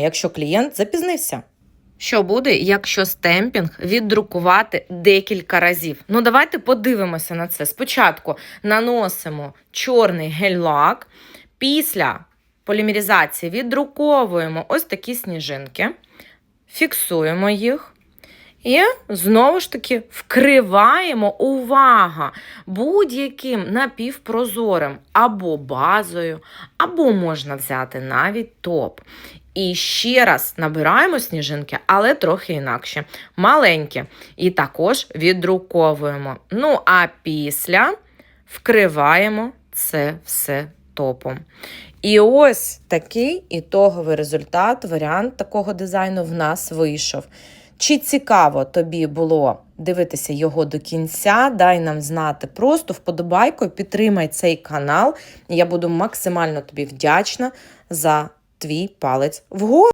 якщо клієнт запізнився. Що буде, якщо стемпінг віддрукувати декілька разів? Ну, давайте подивимося на це. Спочатку наносимо чорний гель-лак, після полімеризації віддруковуємо ось такі сніжинки, фіксуємо їх. І знову ж таки вкриваємо увага будь-яким напівпрозорим або базою, або можна взяти навіть топ. І ще раз набираємо сніжинки, але трохи інакше. Маленькі. І також віддруковуємо. Ну, а після вкриваємо це все топом. І ось такий ітоговий результат, варіант такого дизайну в нас вийшов. Чи цікаво тобі було дивитися його до кінця? Дай нам знати просто вподобайкою, підтримай цей канал. Я буду максимально тобі вдячна за твій палець вгору.